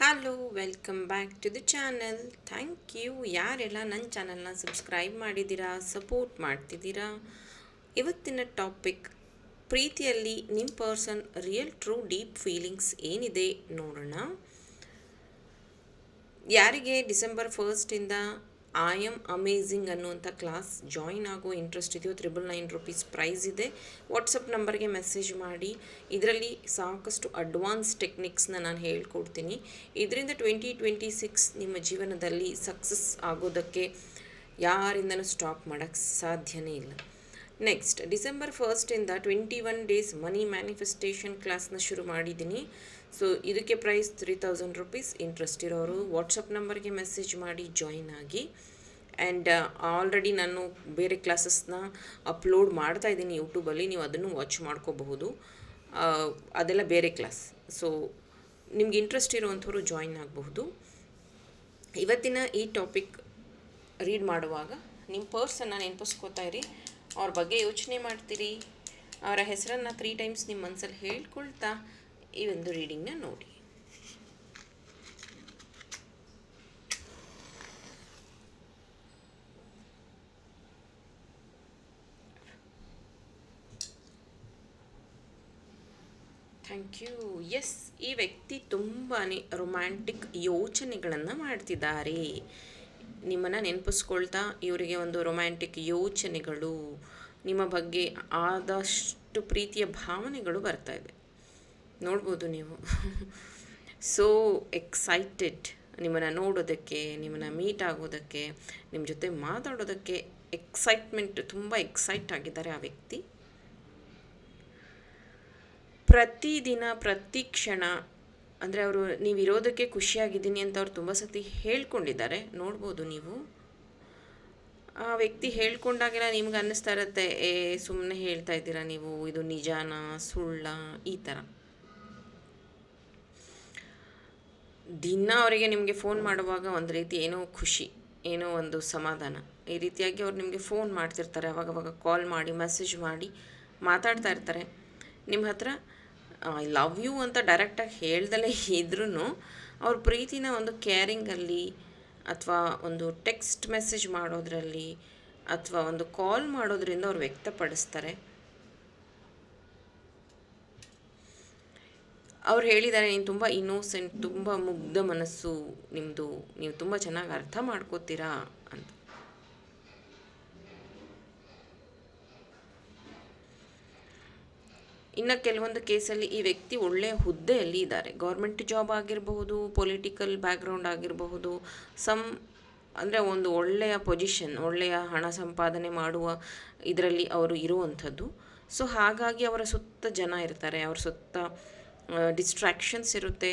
Hello welcome back to the channel thank you ಯಾರೆಲ್ಲ ನನ್ನ ಚಾನಲ್ನ ಸಬ್ಸ್ಕ್ರೈಬ್ ಮಾಡಿದ್ದೀರಾ ಸಪೋರ್ಟ್ ಮಾಡ್ತಿದ್ದೀರಾ? ಇವತ್ತಿನ ಟಾಪಿಕ್ ಪ್ರೀತಿಯಲ್ಲಿ ನಿಮ್ಮ person real true deep feelings ಏನಿದೆ ನೋಡೋಣ. ಯಾರಿಗೆ ಡಿಸೆಂಬರ್ ಫಸ್ಟಿಂದ ಐ ಆಮ್ ಅಮೇಝಿಂಗ್ ಅನ್ನುವಂಥ ಕ್ಲಾಸ್ ಜಾಯಿನ್ ಆಗೋ ಇಂಟ್ರೆಸ್ಟ್ ಇದೆಯೋ ತ್ರಿಬಲ್ ನೈನ್ ರುಪೀಸ್ ಪ್ರೈಸ್ ಇದೆ. ವಾಟ್ಸಪ್ ನಂಬರ್ಗೆ ಮೆಸೇಜ್ ಮಾಡಿ. ಇದರಲ್ಲಿ ಸಾಕಷ್ಟು ಅಡ್ವಾನ್ಸ್ ಟೆಕ್ನಿಕ್ಸ್ನ ನಾನು ಹೇಳ್ಕೊಡ್ತೀನಿ. ಇದರಿಂದ ಟ್ವೆಂಟಿ ಟ್ವೆಂಟಿ ಸಿಕ್ಸ್ ನಿಮ್ಮ ಜೀವನದಲ್ಲಿ ಸಕ್ಸಸ್ ಆಗೋದಕ್ಕೆ ಯಾರಿಂದನೂ ಸ್ಟಾಪ್ ಮಾಡೋಕ್ಕೆ ಸಾಧ್ಯನೇ ಇಲ್ಲ. Next December ಫಸ್ಟಿಂದ twenty one days money manifestation ಕ್ಲಾಸ್ನ ಶುರು ಮಾಡಿದ್ದೀನಿ. ಸೊ ಇದಕ್ಕೆ price three thousand rupees interest ಇರೋರು. ವಾಟ್ಸಪ್ ನಂಬರ್ಗೆ ಮೆಸೇಜ್ ಮಾಡಿ ಜಾಯಿನ್ ಆಗಿ. ಆ್ಯಂಡ್ ಆಲ್ರೆಡಿ ನಾನು ಬೇರೆ ಕ್ಲಾಸಸ್ನ ಅಪ್ಲೋಡ್ ಮಾಡ್ತಾ ಇದ್ದೀನಿ ಯೂಟ್ಯೂಬಲ್ಲಿ ನೀವು ಅದನ್ನು ವಾಚ್ ಮಾಡ್ಕೋಬಹುದು. ಆ, ಅದೆಲ್ಲ ಬೇರೆ ಕ್ಲಾಸ್ ಸೊ ನಿಮ್ಗೆ ಇಂಟ್ರೆಸ್ಟ್ ಇರುವಂಥವ್ರು ಜಾಯಿನ್ ಆಗಬಹುದು. ಇವತ್ತಿನ ಈ ಟಾಪಿಕ್ ರೀಡ್ ಮಾಡುವಾಗ ನಿಮ್ಮ ಪರ್ಸನ್ನ ನೆನಪಿಸ್ಕೋತಾ ಇರಿ. ಅವ್ರ ಬಗ್ಗೆ ಯೋಚನೆ ಮಾಡ್ತೀರಿ. ಅವರ ಹೆಸರನ್ನು ತ್ರೀ ಟೈಮ್ಸ್ ನಿಮ್ಮ ಮನಸ್ಸಲ್ಲಿ ಹೇಳ್ಕೊಳ್ತಾ ಈ ಒಂದು ರೀಡಿಂಗ್ನ ನೋಡಿ. ಥ್ಯಾಂಕ್ ಯು ಎಸ್ ಈ ವ್ಯಕ್ತಿ ತುಂಬಾ ರೊಮ್ಯಾಂಟಿಕ್ ಯೋಚನೆಗಳನ್ನು ಮಾಡ್ತಿದ್ದಾರೆ. ನಿಮ್ಮನ್ನು ನೆನಪಿಸ್ಕೊಳ್ತಾ ಇವರಿಗೆ ಒಂದು ರೊಮ್ಯಾಂಟಿಕ್ ಯೋಚನೆಗಳು, ನಿಮ್ಮ ಬಗ್ಗೆ ಆದಷ್ಟು ಪ್ರೀತಿಯ ಭಾವನೆಗಳು ಬರ್ತಾ ಇದೆ. ನೋಡ್ಬೋದು ನೀವು. ಸೋ ಎಕ್ಸೈಟೆಡ್ ನಿಮ್ಮನ್ನು ನೋಡೋದಕ್ಕೆ, ನಿಮ್ಮನ್ನು ಮೀಟ್ ಆಗೋದಕ್ಕೆ ನಿಮ್ಮ ಜೊತೆ ಮಾತಾಡೋದಕ್ಕೆ ಎಕ್ಸೈಟ್ಮೆಂಟ್ ತುಂಬ ಎಕ್ಸೈಟ್ ಆಗಿದ್ದಾರೆ ಆ ವ್ಯಕ್ತಿ. ಪ್ರತಿದಿನ, ಪ್ರತಿ ಕ್ಷಣ, ಅಂದರೆ ಅವರು ನೀವು ಇರೋದಕ್ಕೆ ಖುಷಿಯಾಗಿದ್ದೀನಿ ಅಂತ ಅವ್ರು ತುಂಬ ಸತಿ ಹೇಳ್ಕೊಂಡಿದ್ದಾರೆ. ನೋಡ್ಬೋದು ನೀವು. ಆ ವ್ಯಕ್ತಿ ಹೇಳ್ಕೊಂಡಾಗೆಲ್ಲ ನಿಮ್ಗೆ ಅನ್ನಿಸ್ತಾ ಇರುತ್ತೆ, ಏ ಸುಮ್ಮನೆ ಹೇಳ್ತಾ ಇದ್ದೀರಾ ನೀವು? ಇದು ನಿಜಾನ, ಸುಳ್ಳ? ಈ ಥರ ದಿನ ಅವರಿಗೆ ನಿಮಗೆ ಫೋನ್ ಮಾಡುವಾಗ ಒಂದು ರೀತಿ ಏನೋ ಖುಷಿ, ಏನೋ ಒಂದು ಸಮಾಧಾನ. ಈ ರೀತಿಯಾಗಿ ಅವ್ರು ನಿಮಗೆ ಫೋನ್ ಮಾಡ್ತಿರ್ತಾರೆ. ಅವಾಗವಾಗ ಕಾಲ್ ಮಾಡಿ, ಮೆಸೇಜ್ ಮಾಡಿ ಮಾತಾಡ್ತಾ ಇರ್ತಾರೆ. ನಿಮ್ಮ ಹತ್ರ ಐ ಲವ್ ಯು ಅಂತ ಡೈರೆಕ್ಟಾಗಿ ಹೇಳ್ದಲೇ ಇದ್ರೂ ಅವ್ರ ಪ್ರೀತಿನ ಒಂದು ಕೇರಿಂಗಲ್ಲಿ ಅಥವಾ ಒಂದು ಟೆಕ್ಸ್ಟ್ ಮೆಸೇಜ್ ಮಾಡೋದ್ರಲ್ಲಿ ಅಥವಾ ಒಂದು ಕಾಲ್ ಮಾಡೋದ್ರಿಂದ ಅವ್ರು ವ್ಯಕ್ತಪಡಿಸ್ತಾರೆ. ಅವ್ರು ಹೇಳಿದ್ದಾರೆ ನೀನು ತುಂಬ ಇನ್ನೋಸೆಂಟ್ ತುಂಬ ಮುಗ್ಧ ಮನಸ್ಸು ನಿಮ್ಮದು ನೀವು ತುಂಬ ಚೆನ್ನಾಗಿ ಅರ್ಥ ಮಾಡ್ಕೋತೀರಾ ಅಂತ ಇನ್ನು ಕೆಲವೊಂದು ಕೇಸಲ್ಲಿ ಈ ವ್ಯಕ್ತಿ ಒಳ್ಳೆಯ ಹುದ್ದೆಯಲ್ಲಿ ಇದ್ದಾರೆ. ಗೌರ್ಮೆಂಟ್ ಜಾಬ್ ಆಗಿರಬಹುದು, ಪೊಲಿಟಿಕಲ್ ಬ್ಯಾಕ್ಗ್ರೌಂಡ್ ಆಗಿರಬಹುದು, ಸಮ್ ಅಂದರೆ ಒಂದು ಒಳ್ಳೆಯ ಪೊಸಿಷನ್, ಒಳ್ಳೆಯ ಹಣ ಸಂಪಾದನೆ ಮಾಡುವ ಇದರಲ್ಲಿ ಅವರು ಇರುವಂಥದ್ದು. ಸೊ ಹಾಗಾಗಿ ಅವರ ಸುತ್ತ ಜನ ಇರ್ತಾರೆ, ಅವರ ಸುತ್ತ ಡಿಸ್ಟ್ರ್ಯಾಕ್ಷನ್ಸ್ ಇರುತ್ತೆ.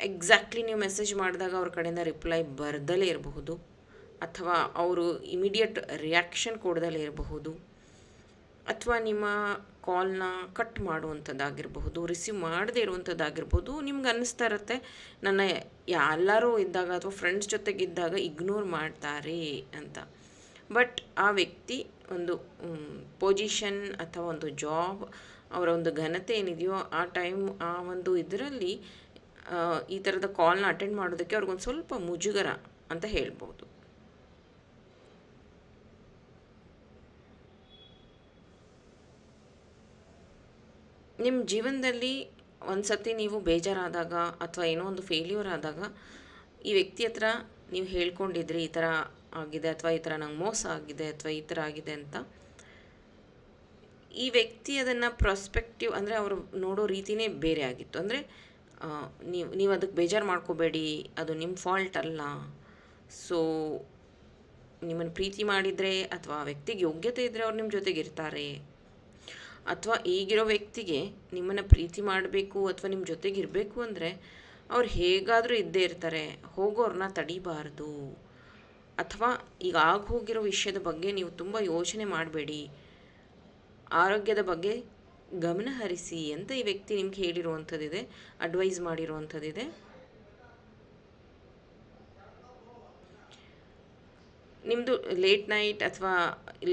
ಎಕ್ಸಾಕ್ಟ್ಲಿ ನೀವು ಮೆಸೇಜ್ ಮಾಡಿದಾಗ ಅವ್ರ ಕಡೆಯಿಂದ ರಿಪ್ಲೈ ಬರ್ದಲೇ ಇರಬಹುದು. ಅಥವಾ ಅವರು ಇಮಿಡಿಯೇಟ್ ರಿಯಾಕ್ಷನ್ ಕೊಡದಲೇ ಇರಬಹುದು. ಅಥವಾ ನಿಮ್ಮ ಕಾಲ್ನ ಕಟ್ ಮಾಡುವಂಥದ್ದಾಗಿರಬಹುದು ರಿಸೀವ್ ಮಾಡದೇ ಇರುವಂಥದ್ದಾಗಿರ್ಬೋದು ನಿಮ್ಗೆ ಅನ್ನಿಸ್ತಾ ಇರುತ್ತೆ, ನನ್ನ ಎಲ್ಲರೂ ಇದ್ದಾಗ ಅಥವಾ ಫ್ರೆಂಡ್ಸ್ ಜೊತೆಗಿದ್ದಾಗ ಇಗ್ನೋರ್ ಮಾಡ್ತಾರೆ ಅಂತ. ಬಟ್ ಆ ವ್ಯಕ್ತಿ ಒಂದು ಪೊಸಿಷನ್ ಅಥವಾ ಒಂದು ಜಾಬ್ ಅವರ ಒಂದು ಘನತೆ ಏನಿದೆಯೋ ಆ ಟೈಮ್ ಆ ಒಂದು ಇದರಲ್ಲಿ ಈ ಥರದ ಕಾಲ್ನ ಅಟೆಂಡ್ ಮಾಡೋದಕ್ಕೆ ಅವ್ರಿಗೊಂದು ಸ್ವಲ್ಪ ಮುಜುಗರ ಅಂತ ಹೇಳ್ಬೋದು ನಿಮ್ಮ ಜೀವನದಲ್ಲಿ ಒಂದು ಸತಿ ನೀವು ಬೇಜಾರಾದಾಗ ಅಥವಾ ಏನೋ ಒಂದು ಫೇಲ್ಯೂರ್ ಆದಾಗ ಈ ವ್ಯಕ್ತಿ ಹತ್ರ ನೀವು ಹೇಳ್ಕೊಂಡಿದ್ರಿ, ಈ ಥರ ಆಗಿದೆ ಅಥವಾ ಈ ಥರ ನಂಗೆ ಮೋಸ ಆಗಿದೆ ಅಥವಾ ಈ ಥರ ಆಗಿದೆ ಅಂತ, ಈ ವ್ಯಕ್ತಿ ಅದನ್ನು ಪ್ರಾಸ್ಪೆಕ್ಟಿವ್ ಅಂದರೆ ಅವರು ನೋಡೋ ರೀತಿನೇ ಬೇರೆ ಆಗಿತ್ತು. ಅಂದರೆ ನೀವು ನೀವು ಅದಕ್ಕೆ ಬೇಜಾರು ಮಾಡ್ಕೋಬೇಡಿ, ಅದು ನಿಮ್ಮ ಫಾಲ್ಟ್ ಅಲ್ಲ. ಸೊ ನಿಮ್ಮನ್ನು ಪ್ರೀತಿ ಮಾಡಿದರೆ ಅಥವಾ ವ್ಯಕ್ತಿಗೆ ಯೋಗ್ಯತೆ ಇದ್ದರೆ ಅವ್ರು ನಿಮ್ಮ ಜೊತೆಗೆ ಇರ್ತಾರೆ. ಅಥವಾ ಈಗಿರೋ ವ್ಯಕ್ತಿಗೆ ನಿಮ್ಮನ್ನು ಪ್ರೀತಿ ಮಾಡಬೇಕು ಅಥವಾ ನಿಮ್ಮ ಜೊತೆಗೆ ಇರಬೇಕು ಅಂದರೆ ಅವ್ರು ಹೇಗಾದರೂ ಇದ್ದೇ ಇರ್ತಾರೆ ಹೋಗೋರನ್ನ ತಡಿಬಾರ್ದು. ಅಥವಾ ಈಗ ಆಗ ಹೋಗಿರೋ ವಿಷಯದ ಬಗ್ಗೆ ನೀವು ತುಂಬ ಯೋಚನೆ ಮಾಡಬೇಡಿ. ಆರೋಗ್ಯದ ಬಗ್ಗೆ ಗಮನ ಹರಿಸಿ ಅಂತ ಈ ವ್ಯಕ್ತಿ ನಿಮ್ಗೆ ಹೇಳಿರುವಂಥದ್ದಿದೆ ಅಡ್ವೈಸ್ ಮಾಡಿರುವಂಥದ್ದಿದೆ. ನಿಮ್ಮದು ಲೇಟ್ ನೈಟ್ ಅಥವಾ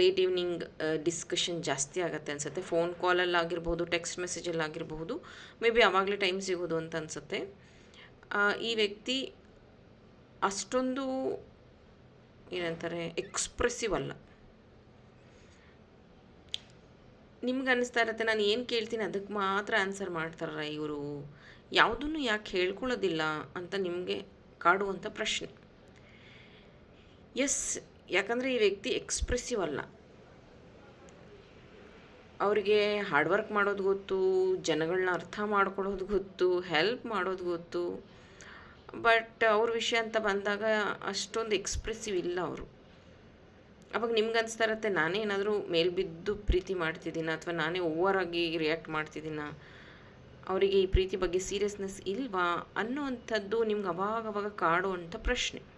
ಲೇಟ್ ಈವ್ನಿಂಗ್ ಡಿಸ್ಕಷನ್ ಜಾಸ್ತಿ ಆಗುತ್ತೆ ಅನಿಸುತ್ತೆ. ಫೋನ್ ಕಾಲಲ್ಲಿ ಆಗಿರ್ಬೋದು ಟೆಕ್ಸ್ಟ್ ಮೆಸೇಜಲ್ಲಿ ಆಗಿರಬಹುದು ಮೇ ಬಿ ಆವಾಗಲೇ ಟೈಮ್ ಸಿಗೋದು ಅಂತ ಅನಿಸುತ್ತೆ. ಈ ವ್ಯಕ್ತಿ ಅಷ್ಟೊಂದು ಏನಂತಾರೆ ಎಕ್ಸ್ಪ್ರೆಸಿವ್ ಅಲ್ಲ. ನಿಮ್ಗೆ ಅನ್ನಿಸ್ತಾ ಇರುತ್ತೆ, ನಾನು ಏನು ಕೇಳ್ತೀನಿ ಅದಕ್ಕೆ ಮಾತ್ರ ಆನ್ಸರ್ ಮಾಡ್ತಾರ ಇವರು? ಯಾವುದನ್ನು ಯಾಕೆ ಹೇಳ್ಕೊಳ್ಳೋದಿಲ್ಲ ಅಂತ ನಿಮಗೆ ಕಾಡುವಂಥ ಪ್ರಶ್ನೆ. ಎಸ್, ಯಾಕಂದರೆ ಈ ವ್ಯಕ್ತಿ ಎಕ್ಸ್ಪ್ರೆಸಿವ್ ಅಲ್ಲ. ಅವರಿಗೆ ಹಾರ್ಡ್ ವರ್ಕ್ ಮಾಡೋದು ಗೊತ್ತು ಜನಗಳನ್ನ ಅರ್ಥ ಮಾಡ್ಕೊಳ್ಳೋದು ಗೊತ್ತು ಹೆಲ್ಪ್ ಮಾಡೋದು ಗೊತ್ತು. ಬಟ್ ಅವ್ರ ವಿಷಯ ಅಂತ ಬಂದಾಗ ಅಷ್ಟೊಂದು ಎಕ್ಸ್ಪ್ರೆಸಿವ್ ಇಲ್ಲ ಅವರು. ಅವಾಗ ನಿಮ್ಗೆ ಅನಿಸ್ತಾ ಇರತ್ತೆ, ನಾನೇ ಏನಾದರೂ ಮೇಲ್ಬಿದ್ದು ಪ್ರೀತಿ ಮಾಡ್ತಿದ್ದೀನ ಅಥವಾ ನಾನೇ ಓವರ್ ಆಗಿ ರಿಯಾಕ್ಟ್ ಮಾಡ್ತಿದ್ದೀನ? ಅವರಿಗೆ ಈ ಪ್ರೀತಿ ಬಗ್ಗೆ ಸೀರಿಯಸ್ನೆಸ್ ಇಲ್ವಾ ಅನ್ನುವಂಥದ್ದು ನಿಮ್ಗೆ ಅವಾಗವಾಗ ಅವಾಗ ಕಾಡುವಂಥ ಪ್ರಶ್ನೆ.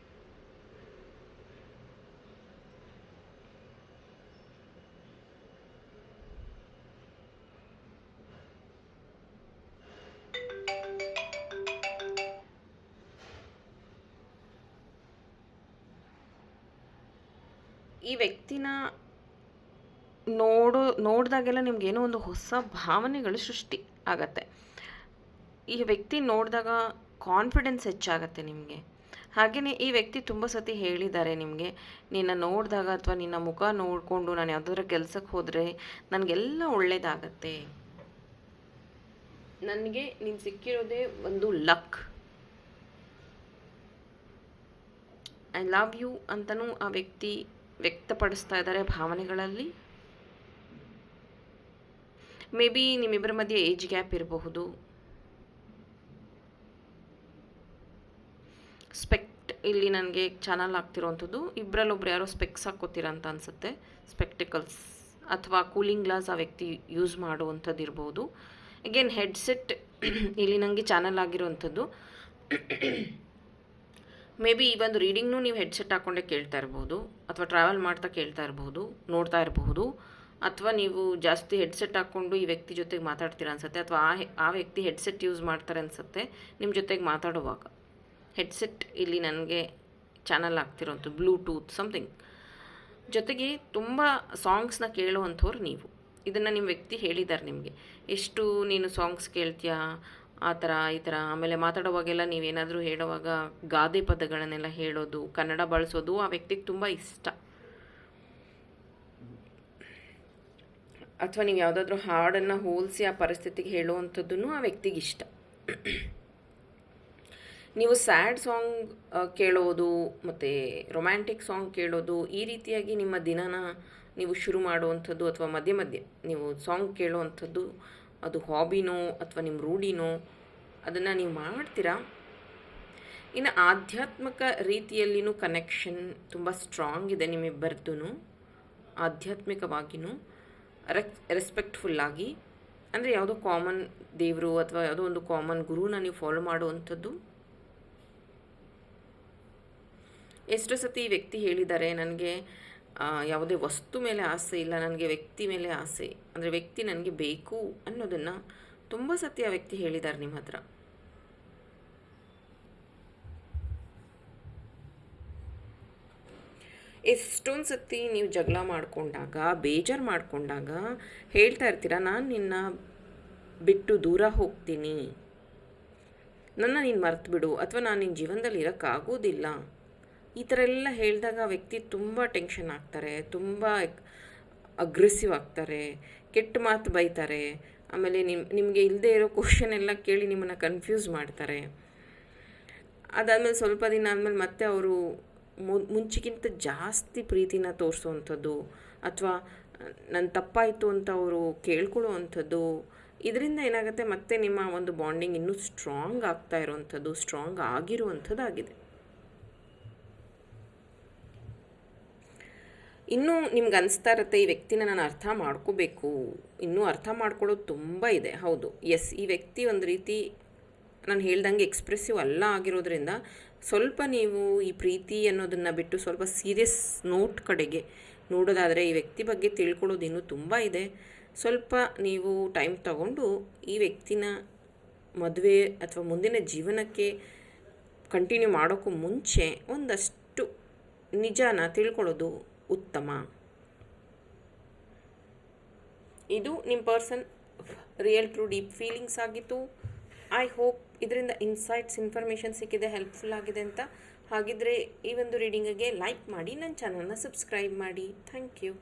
ಈ ವ್ಯಕ್ತಿನ ನೋಡು, ನೋಡಿದಾಗೆಲ್ಲ ನಿಮಗೇನೋ ಒಂದು ಹೊಸ ಭಾವನೆಗಳು ಸೃಷ್ಟಿ ಆಗತ್ತೆ. ಈ ವ್ಯಕ್ತಿ ನೋಡಿದಾಗ ಕಾನ್ಫಿಡೆನ್ಸ್ ಹೆಚ್ಚಾಗತ್ತೆ ನಿಮಗೆ. ಹಾಗೆಯೇ ಈ ವ್ಯಕ್ತಿ ತುಂಬ ಸತಿ ಹೇಳಿದ್ದಾರೆ ನಿಮಗೆ, ನಿನ್ನ ನೋಡಿದಾಗ ಅಥವಾ ನಿನ್ನ ಮುಖ ನೋಡಿಕೊಂಡು ನಾನು ಯಾವುದಾದ್ರೂ ಕೆಲಸಕ್ಕೆ ಹೋದರೆ ನನಗೆಲ್ಲ ಒಳ್ಳೆಯದಾಗತ್ತೆ ನನಗೆ ನೀನು ಸಿಕ್ಕಿರೋದೇ ಒಂದು ಲಕ್. ಐ ಲವ್ ಯು ಅಂತಲೂ ಆ ವ್ಯಕ್ತಿ ವ್ಯಕ್ತಪಡಿಸ್ತಾ ಇದ್ದಾರೆ ಭಾವನೆಗಳಲ್ಲಿ? ಮೇ ಬಿ ನಿಮ್ಮಿಬ್ಬರ ಮಧ್ಯೆ ಏಜ್ ಗ್ಯಾಪ್ ಇರಬಹುದು. ಸ್ಪೆಕ್ಟ್ ಇಲ್ಲಿ ನನಗೆ ಚಾನಲ್ ಆಗ್ತಿರೋವಂಥದ್ದು ಇಬ್ಬರಲ್ಲೊಬ್ರು ಯಾರೋ ಸ್ಪೆಕ್ಸ್ ಹಾಕ್ಕೋತೀರ ಅಂತ ಅನಿಸುತ್ತೆ. ಸ್ಪೆಕ್ಟಿಕಲ್ಸ್ ಅಥವಾ ಕೂಲಿಂಗ್ ಗ್ಲಾಸ್ ಆ ವ್ಯಕ್ತಿ ಯೂಸ್ ಮಾಡುವಂಥದ್ದು ಇರ್ಬೋದು. ಅಗೇನ್ ಹೆಡ್ಸೆಟ್ ಇಲ್ಲಿ ನನಗೆ ಚಾನಲ್ ಆಗಿರುವಂಥದ್ದು ಮೇ ಬಿ ಈ ಒಂದು ರೀಡಿಂಗ್ನೂ ನೀವು ಹೆಡ್ಸೆಟ್ ಹಾಕ್ಕೊಂಡೇ ಕೇಳ್ತಾ ಇರ್ಬೋದು, ಅಥವಾ ಟ್ರಾವೆಲ್ ಮಾಡ್ತಾ ಕೇಳ್ತಾ ಇರಬಹುದು ನೋಡ್ತಾ ಇರಬಹುದು ಅಥವಾ ನೀವು ಜಾಸ್ತಿ ಹೆಡ್ಸೆಟ್ ಹಾಕ್ಕೊಂಡು ಈ ವ್ಯಕ್ತಿ ಜೊತೆಗೆ ಮಾತಾಡ್ತೀರಾ ಅನ್ಸುತ್ತೆ, ಅಥವಾ ಆ ಆ ವ್ಯಕ್ತಿ ಹೆಡ್ಸೆಟ್ ಯೂಸ್ ಮಾಡ್ತಾರೆ ಅನ್ಸುತ್ತೆ ನಿಮ್ಮ ಜೊತೆಗೆ ಮಾತಾಡುವಾಗ. ಹೆಡ್ಸೆಟ್ ಇಲ್ಲಿ ನನಗೆ ಚಾನಲ್ ಆಗ್ತಿರೋಂಥ ಬ್ಲೂಟೂತ್ ಸಮಥಿಂಗ್ ಜೊತೆಗೆ ತುಂಬ ಸಾಂಗ್ಸ್ನ ಕೇಳುವಂಥವ್ರು ನೀವು. ಇದನ್ನು ನಿಮ್ಮ ವ್ಯಕ್ತಿ ಹೇಳಿದ್ದಾರೆ ನಿಮಗೆ. ಎಷ್ಟು ನೀನು ಸಾಂಗ್ಸ್ ಕೇಳ್ತೀಯಾ? ಆ ಥರ, ಈ ಥರ. ಆಮೇಲೆ ಮಾತಾಡೋವಾಗೆಲ್ಲ ನೀವೇನಾದರೂ ಹೇಳುವಾಗ ಗಾದೆ ಪದಗಳನ್ನೆಲ್ಲ ಹೇಳೋದು, ಕನ್ನಡ ಬಳಸೋದು, ಆ ವ್ಯಕ್ತಿಗೆ ತುಂಬ ಇಷ್ಟ. ಅಥವಾ ನೀವು ಯಾವುದಾದ್ರೂ ಹಾಡನ್ನು ಹೋಲಿಸಿ ಆ ಪರಿಸ್ಥಿತಿಗೆ ಹೇಳುವಂಥದ್ದು ಆ ವ್ಯಕ್ತಿಗೆ ಇಷ್ಟ. ನೀವು ಸ್ಯಾಡ್ ಸಾಂಗ್ ಕೇಳೋದು, ಮತ್ತು ರೊಮ್ಯಾಂಟಿಕ್ ಸಾಂಗ್ ಕೇಳೋದು, ಈ ರೀತಿಯಾಗಿ ನಿಮ್ಮ ದಿನನ ನೀವು ಶುರು ಮಾಡುವಂಥದ್ದು ಅಥವಾ ಮಧ್ಯೆ ಮಧ್ಯೆ ನೀವು ಸಾಂಗ್ ಕೇಳುವಂಥದ್ದು ಅದು ಹಾಬಿನೋ ಅಥವಾ ನಿಮ್ಮ ರೂಢಿನೋ, ಅದನ್ನು ನೀವು ಮಾಡ್ತೀರಾ? ಇನ್ನು ಆಧ್ಯಾತ್ಮಿಕ ರೀತಿಯಲ್ಲಿನೂ ಕನೆಕ್ಷನ್ ತುಂಬ ಸ್ಟ್ರಾಂಗ್ ಇದೆ ನಿಮ್ಮಿಬ್ಬರದ್ದು ಆಧ್ಯಾತ್ಮಿಕವಾಗಿಯೂ ರೆಕ್ ರೆಸ್ಪೆಕ್ಟ್ಫುಲ್ಲಾಗಿ ಅಂದರೆ ಯಾವುದೋ ಕಾಮನ್ ದೇವರು ಅಥವಾ ಯಾವುದೋ ಒಂದು ಕಾಮನ್ ಗುರುನ ನೀವು ಫಾಲೋ ಮಾಡುವಂಥದ್ದು. ಎಷ್ಟೋ ಸತಿ ವ್ಯಕ್ತಿ ಹೇಳಿದ್ದಾರೆ, ನನಗೆ ಯಾವುದೇ ವಸ್ತು ಮೇಲೆ ಆಸೆ ಇಲ್ಲ, ನನಗೆ ವ್ಯಕ್ತಿ ಮೇಲೆ ಆಸೆ. ಅಂದರೆ ವ್ಯಕ್ತಿ ನನಗೆ ಬೇಕು ಅನ್ನೋದನ್ನು ತುಂಬ ಸತಿ ಆ ವ್ಯಕ್ತಿ ಹೇಳಿದ್ದಾರೆ ನಿಮ್ಮ ಹತ್ರ. ಎಷ್ಟೊಂದು ಸತಿ ನೀವು ಜಗಳ ಮಾಡಿಕೊಂಡಾಗ, ಬೇಜಾರು ಮಾಡಿಕೊಂಡಾಗ ಹೇಳ್ತಾ ಇರ್ತೀರ, ನಾನು ನಿನ್ನ ಬಿಟ್ಟು ದೂರ ಹೋಗ್ತೀನಿ. ನನ್ನ ನೀನು ಮರ್ತು ಬಿಡು ಅಥವಾ ನಾನು ನಿನ್ನ ಜೀವನದಲ್ಲಿ ಇರೋಕ್ಕಾಗೋದಿಲ್ಲ ಈ ಥರ ಎಲ್ಲ ಹೇಳಿದಾಗ ವ್ಯಕ್ತಿ ತುಂಬ ಟೆನ್ಷನ್ ಆಗ್ತಾರೆ, ತುಂಬ ಅಗ್ರೆಸಿವ್ ಆಗ್ತಾರೆ, ಕೆಟ್ಟ ಮಾತು ಬೈತಾರೆ. ಆಮೇಲೆ ನಿಮ್, ನಿಮಗೆ ಇಲ್ಲದೆ ಇರೋ ಕ್ವಶನ್ ಎಲ್ಲ ಕೇಳಿ ನಿಮ್ಮನ್ನು ಕನ್ಫ್ಯೂಸ್ ಮಾಡ್ತಾರೆ. ಅದಾದಮೇಲೆ ಸ್ವಲ್ಪ ದಿನ ಆದಮೇಲೆ ಮತ್ತೆ ಅವರು ಮುಂಚಿಗಿಂತ ಜಾಸ್ತಿ ಪ್ರೀತಿನ ತೋರಿಸುವಂಥದ್ದು ಅಥವಾ ನನ್ನ ತಪ್ಪಾಯಿತು ಅಂತ ಅವರು ಕೇಳ್ಕೊಳ್ಳುವಂಥದ್ದು, ಇದರಿಂದ ಏನಾಗುತ್ತೆ ಮತ್ತೆ ನಿಮ್ಮ ಒಂದು ಬಾಂಡಿಂಗ್ ಇನ್ನೂ ಸ್ಟ್ರಾಂಗ್ ಆಗ್ತಾ ಇರೋವಂಥದ್ದು ಸ್ಟ್ರಾಂಗ್ ಆಗಿರುವಂಥದ್ದಾಗಿದೆ. ಇನ್ನೂ ನಿಮ್ಗೆ ಅನಿಸ್ತಾ ಇರುತ್ತೆ ಈ ವ್ಯಕ್ತಿನ ನಾನು ಅರ್ಥ ಮಾಡ್ಕೋಬೇಕು. ಇನ್ನೂ ಅರ್ಥ ಮಾಡ್ಕೊಳ್ಳೋದು ತುಂಬ ಇದೆ. ಹೌದು. ಎಸ್ ಈ ವ್ಯಕ್ತಿ ಒಂದು ರೀತಿ ನಾನು ಹೇಳ್ದಂಗೆ ಎಕ್ಸ್ಪ್ರೆಸಿವ್ ಅಲ್ಲ ಆಗಿರೋದ್ರಿಂದ ಸ್ವಲ್ಪ ನೀವು ಈ ಪ್ರೀತಿ ಅನ್ನೋದನ್ನು ಬಿಟ್ಟು ಸ್ವಲ್ಪ ಸೀರಿಯಸ್ ನೋಟ್ ಕಡೆಗೆ ನೋಡೋದಾದರೆ ಈ ವ್ಯಕ್ತಿ ಬಗ್ಗೆ ತಿಳ್ಕೊಳ್ಳೋದು ಇನ್ನೂ ತುಂಬ ಇದೆ. ಸ್ವಲ್ಪ ನೀವು ಟೈಮ್ ತಗೊಂಡು ಈ ವ್ಯಕ್ತಿನ ಮದುವೆ ಅಥವಾ ಮುಂದಿನ ಜೀವನಕ್ಕೆ ಕಂಟಿನ್ಯೂ ಮಾಡೋಕ್ಕೂ ಮುಂಚೆ ಒಂದಷ್ಟು ನಿಜಾನ ತಿಳ್ಕೊಳ್ಳೋದು ಉತ್ತಮ. ಇದು ನಿಮ್ಮ person real true deep feelings ಆಗಿತ್ತು. ಐ ಹೋಪ್ ಇದರಿಂದ ಇನ್ಸೈಟ್ಸ್ ಇನ್ಫಾರ್ಮೇಷನ್ ಸಿಕ್ಕಿದೆ ಹೆಲ್ಪ್ಫುಲ್ ಆಗಿದೆ ಅಂತ. ಹಾಗಿದ್ರೆ ಈ ಒಂದು ರೀಡಿಂಗಿಗೆ ಲೈಕ್ ಮಾಡಿ ನನ್ನ ಚಾನಲ್ನ ಸಬ್ಸ್ಕ್ರೈಬ್ ಮಾಡಿ. Thank you